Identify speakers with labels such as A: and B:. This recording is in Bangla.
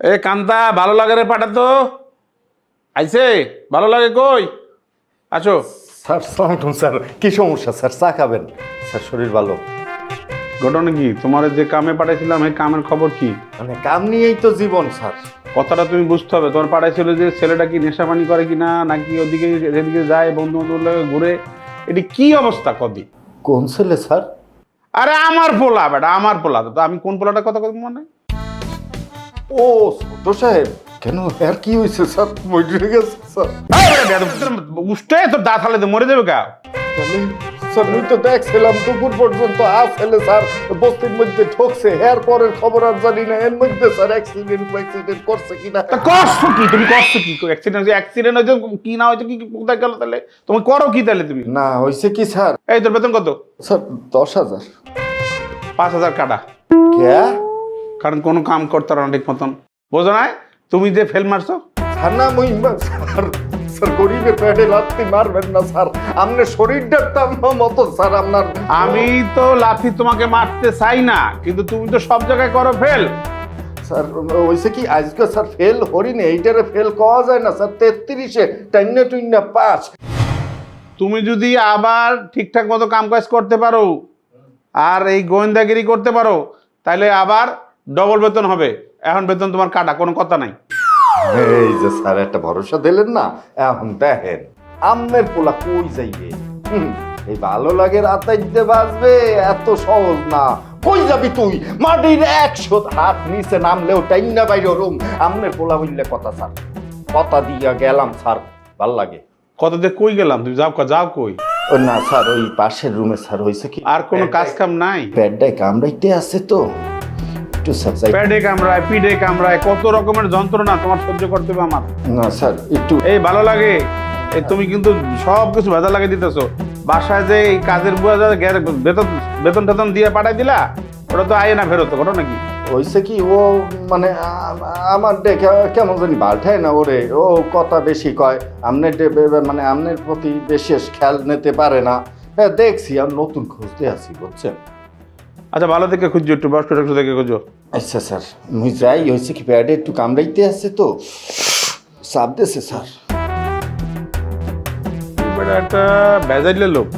A: এ কান্তা ভালো লাগে রে পাঠা তো। আইছে ভালো লাগে কই? আছো
B: স্যার সালাম স্যার। কি সমস্যা স্যার? চা খাবেন? স্যার শরীর ভালো।
A: ঘটনা কি? তোমার যে কামে পাঠাইছিলাম এই কামের খবর কি?
B: মানে কাম নিয়েই তো জীবন স্যার।
A: কথাটা তুমি বুঝতে হবে। তোমার পাঠাইছিল যে ছেলেটা কি নেশাপানি করে কিনা নাকি ওদিকে যেদিকে যায় বন্ধু বান্ধব লাগে ঘুরে? এটি কি অবস্থা কদি?
B: কোন ছেলে স্যার?
A: আরে আমার পোলা বেটা আমার পোলা। তো আমি কোন পোলাটার কথা কথা মনে?
B: ও ছোট সাহেব কেন আর কি হয়েছে স্যার? মরে গেছে স্যার।
A: উষ্টে তোর দাঁত হালে মরে যাবে গা।
B: মুই তো দেখছিলাম দুপুর পর্যন্ত আসলে স্যার বস্তির মধ্যে ঠকছে। এর পরের খবর আর জানি না এর মধ্যে স্যার অ্যাক্সিডেন্ট অ্যাক্সিডেন্ট করছে কিনা।
A: কষ্ট কি? তুমি কষ্ট কি? অ্যাক্সিডেন্ট হয়েছে অ্যাক্সিডেন্ট হয়েছে কি না হয়েছে কি কি কোথায় গেল তাহলে? তুমি করো কি তাহলে তুমি?
B: না হয়েছে কি স্যার?
A: এই তোর বেতন কত?
B: স্যার দশ হাজার।
A: পাঁচ হাজার কাটা।
B: কে
A: কারণ কোনো কাম করতে পারো ঠিক মতন। বোঝো না তুমি যে ফেল মারছো।
B: স্যার না মুই স্যার। স্যার গরিবের পেটে লাত্তি মারবেন না স্যার। আপনার শরীরটার দাম মতো স্যার আপনার।
A: আমি তো লাথি তোমাকে মারতে চাই না কিন্তু তুমি তো সব জায়গায় করো ফেল।
B: স্যার হয়েছে কি আজকে স্যার ফেল এইটারে ফেল কওয়া যায় না স্যার তেত্রিশে টাইনে টুইনা পাঁচ।
A: তুমি যদি আবার ঠিকঠাক মতো কাম কাজ করতে পারো আর এই গোয়েন্দাগিরি করতে পারো তাহলে আবার ডবল বেতন হবে। এখন বেতন তোমার কাটা কোনো কথা নাই।
B: এই যে স্যার একটা ভরসা দিলেন না? এখন দেখেন আমের পোলা কই যাইবে? হুম, এই ভালো লাগে রাতাইতে বাজবে এত সহজ না। কই যাবি তুই? মাটির একশো হাত নিচে নামলেও টাইনা বাইরে রুম। আমনের পোলা হইলে কথা স্যার। কথা দিয়া গেলাম স্যার। ভালো লাগে।
A: কত দিয়ে কই গেলাম? তুমি যাও ক- যাও কই?
B: ও না স্যার ওই পাশের রুমে স্যার হয়েছে কি?
A: আর কোনো কাজ কাম নাই?
B: প্যাডটায় কামড়াইতে আছে তো। একটু স্যার
A: প্যাডে কামড়ায় পিডে কামড়ায় কত রকমের যন্ত্রণা তোমার সহ্য করতে হবে আমার।
B: না স্যার একটু
A: এই ভালো লাগে। এই তুমি কিন্তু সব কিছু ভেজা লাগিয়ে দিতেছো। বাসায় যে এই কাজের বুয়া যা বেতন বেতন টেতন দিয়ে পাঠাই দিলা ওটা তো আয় না ফেরত ঘটনা নাকি
B: হয়েছে কি ও মানে আমার দেখে কেমন জানি বাল্টায় না ওরে। ও কথা বেশি কয় আমনের মানে আমনের প্রতি বিশেষ খেয়াল নিতে পারে না। হ্যাঁ দেখছি আমি নতুন খুঁজতে আছি বুঝছেন?
A: আচ্ছা ভালো থেকে খুঁজছো একটু বয়স্ক টস্ক থেকে খুঁজো।
B: আচ্ছা স্যার। মুই যাই হয়েছে কি প্যাডে একটু কামড়াইতে আসছে তো। সাপ দেশে স্যার।
A: একটা বেজাইলে লোক।